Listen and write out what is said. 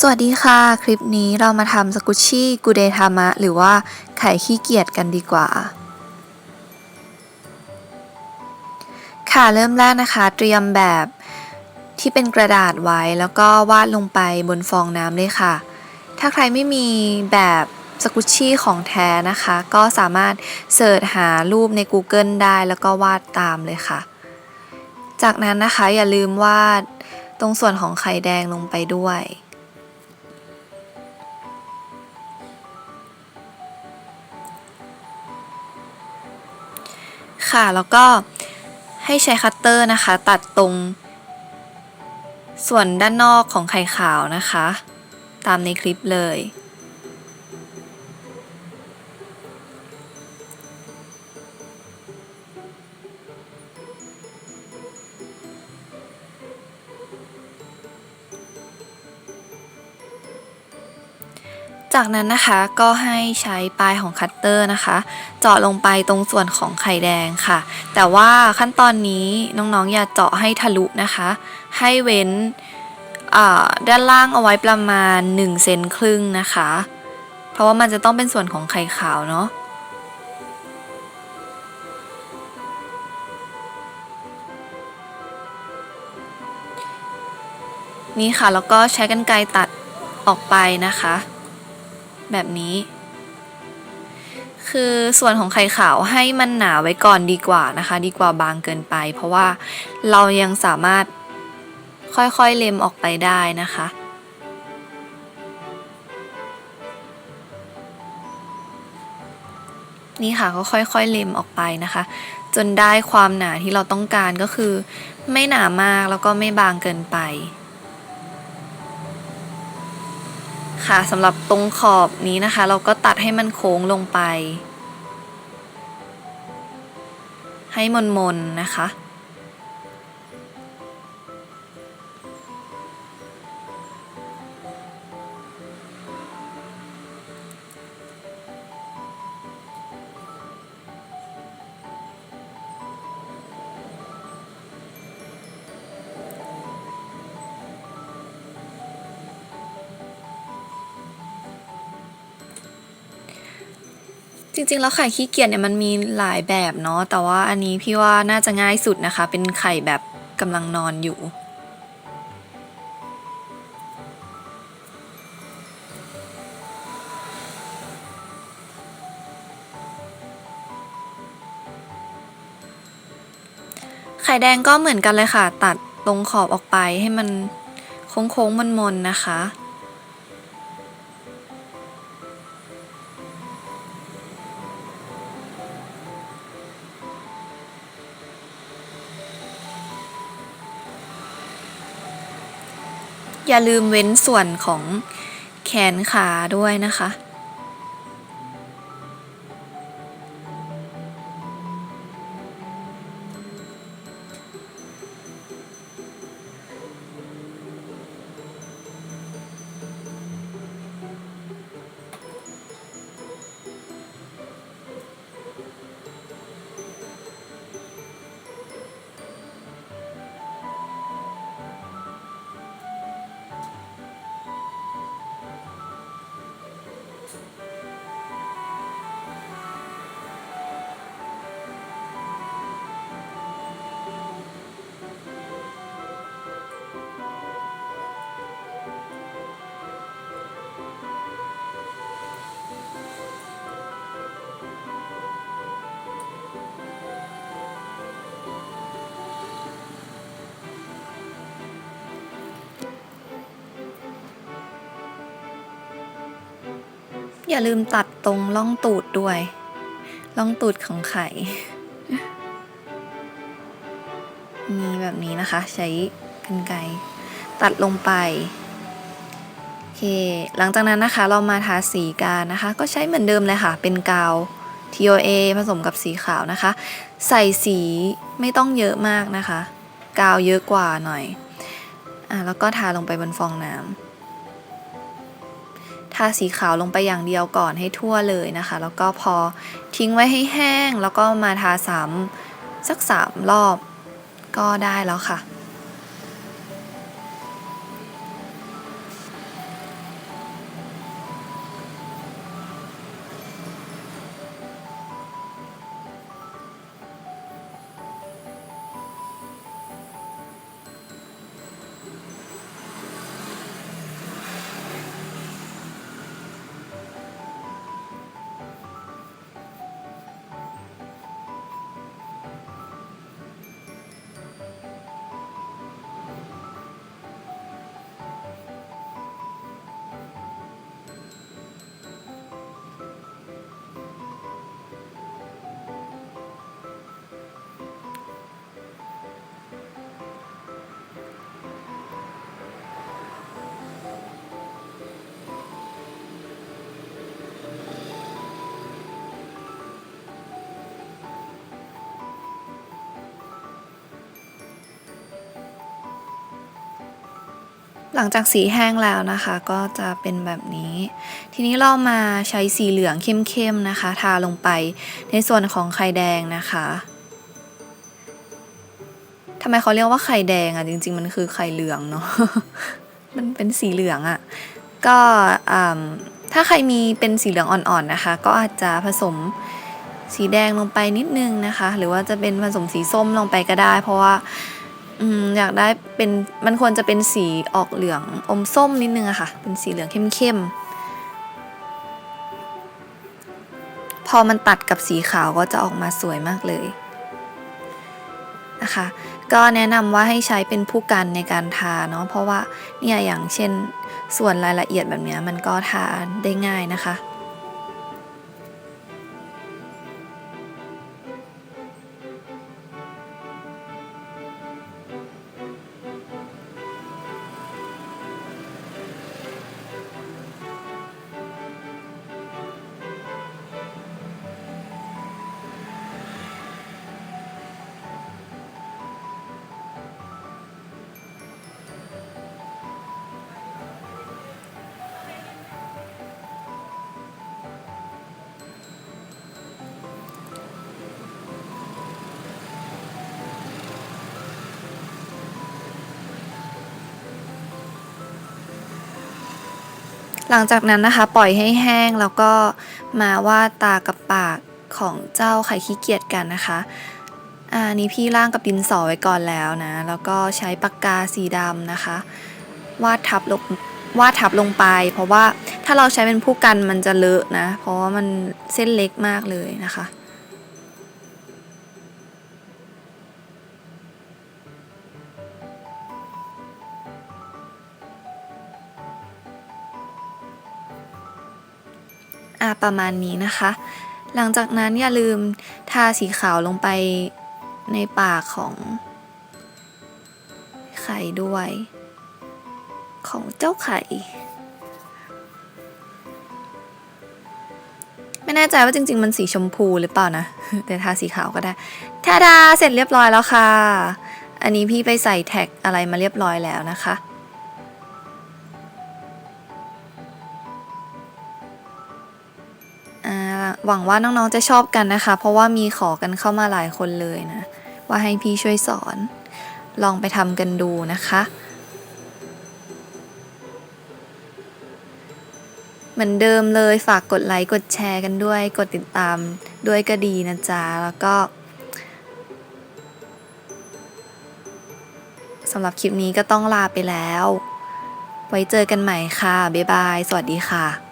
สวัสดีค่ะ คลิปนี้เรามาทำสกุชชี่กูเดทามะ หรือว่าไข่ขี้เกียจกันดีกว่า ค่ะเริ่มแรกนะคะ เตรียมแบบที่เป็นกระดาษไว้แล้วก็วาดลงไปบนฟองน้ำเลยค่ะ ถ้าใครไม่มีแบบสกุชชี่ของแท้นะคะ ก็สามารถเสิร์ชหารูปใน Google ได้แล้วก็วาดตามเลยค่ะ จากนั้นนะคะอย่าลืมวาดตรงส่วนของไข่แดงลงไปด้วย ค่ะ แล้วก็ให้ใช้คัตเตอร์นะคะ ตัดตรง ส่วนด้านนอกของไข่ขาวนะคะ ตามในคลิปเลย จากนั้นนะคะก็ให้ใช้ปลายของคัตเตอร์นะคะ เจาะลงไปตรงส่วนของไข่แดงค่ะ แต่ว่าขั้นตอนนี้น้องๆอย่าเจาะให้ทะลุนะคะ ให้เว้นด้านล่างเอาไว้ประมาณ1เซนครึ่งนะคะ เพราะว่ามันจะต้องเป็นส่วนของไข่ขาวเนาะนี่ค่ะแล้วก็ใช้กรรไกรตัดออกไปนะคะ แบบนี้ คือส่วนของไข่ขาวให้มันหนาไว้ก่อนดีกว่านะคะ ดีกว่าบางเกินไป เพราะว่าเรายังสามารถค่อยๆเล็มออกไปได้นะคะนี่ค่ะก็ค่อยๆเล็มออกไปนะคะ จนได้ความหนาที่เราต้องการก็คือ ไม่หนามากแล้วก็ไม่บางเกินไป ค่ะสำหรับตรงขอบนี้นะคะ เราก็ตัดให้มันโค้งลงไป ให้มนๆนนะคะ ริงๆ แล้วไข่ขี้เกียจเนี่ยมันมีหลายแบบเนาะแต่ว่าอันนี้พี่ว่าน่าจะง่ายสุดนะคะ เป็นไข่แบบกำลังนอนอยู่ ไข่แดงก็เหมือนกันเลยค่ะ ตัดตรงขอบออกไปให้มันโค้งๆมนๆนะคะ อย่าลืมเว้นส่วนของแขนขาด้วยนะคะ อย่าลืมตัดตรงล่องตูดด้วยล่องตูดของไข่มีแบบนี้นะคะ ใช้กรรไกรตัดลงไปโอเคหลังจากนั้นนะคะเรามาทาสีกันนะคะ ก็ใช้เหมือนเดิมเลยค่ะ เป็นกาว TOA ผสมกับสีขาวนะคะ ใส่สีไม่ต้องเยอะมากนะคะ กาวเยอะกว่าหน่อยอะแล้วก็ทาลงไปบนฟองน้ำ ทาสีขาวลงไปอย่างเดียวก่อนให้ทั่วเลยนะคะ แล้วก็พอทิ้งไว้ให้แห้ง แล้วก็มาทาซ้ำสักสามรอบก็ได้แล้วค่ะ หลังจากสีแห้งแล้วนะคะก็จะเป็นแบบนี้ ทีนี้เรามาใช้สีเหลืองเข้มๆนะคะ ทาลงไปในส่วนของไข่แดงนะคะทำไมเขาเรียกว่าไข่แดงอะจริง ๆ มันคือไข่เหลืองเนาะมันเป็นสีเหลืองอะก็ถ้าใครมีเป็นสีเหลืองอ่อนๆนะคะ ก็อาจจะผสมสีแดงลงไปนิดนึงนะคะ หรือว่าจะเป็นผสมสีส้มลงไปก็ได้ เพราะว่า อืมอยากได้เป็นมันควรจะเป็นสีออกเหลืองอมส้มนิดนึงอะค่ะ เป็นสีเหลืองเข้มๆ พอมันตัดกับสีขาวก็จะออกมาสวยมากเลยนะคะ ก็แนะนำว่าให้ใช้เป็นผู้กันในการทาเนาะเพราะว่าเนี่ยอย่างเช่นส่วนรายละเอียดแบบนี้มันก็ทาได้ง่ายนะคะ หลังจากนั้นนะคะปล่อยให้แห้งแล้วก็มาวาดตากับปากของเจ้าไข่ขี้เกียจกันนะคะอันนี้พี่ร่างกับดินสอไว้ก่อนแล้วนะ แล้วก็ใช้ปากกาสีดำนะคะ วาดทับลงวาดทับลงไป เพราะว่าถ้าเราใช้เป็นผู้กันมันจะเลอะนะ เพราะว่ามันเส้นเล็กมากเลยนะคะ อะประมาณนี้นะคะ หลังจากนั้นอย่าลืมทาสีขาวลงไปในปากของไข่ด้วย ของเจ้าไข่ไม่แน่ใจว่าจริง ๆ มันสีชมพูหรือเปล่านะ แต่ทาสีขาวก็ได้ทาดาเสร็จเรียบร้อยแล้วค่ะ อันนี้พี่ไปใส่แท็กอะไรมาเรียบร้อยแล้วนะคะ หวังว่าน้องๆจะชอบกันนะคะ เพราะว่ามีขอกันเข้ามาหลายคนเลยนะ ว่าให้พี่ช่วยสอน ลองไปทำกันดูนะคะเหมือนเดิมเลยฝากกดไลค์กดแชร์กันด้วย กดติดตามด้วยก็ดีนะจ๊ะ แล้วก็สำหรับคลิปนี้ก็ต้องลาไปแล้ว ไว้เจอกันใหม่ค่ะ บ๊ายบาย สวัสดีค่ะ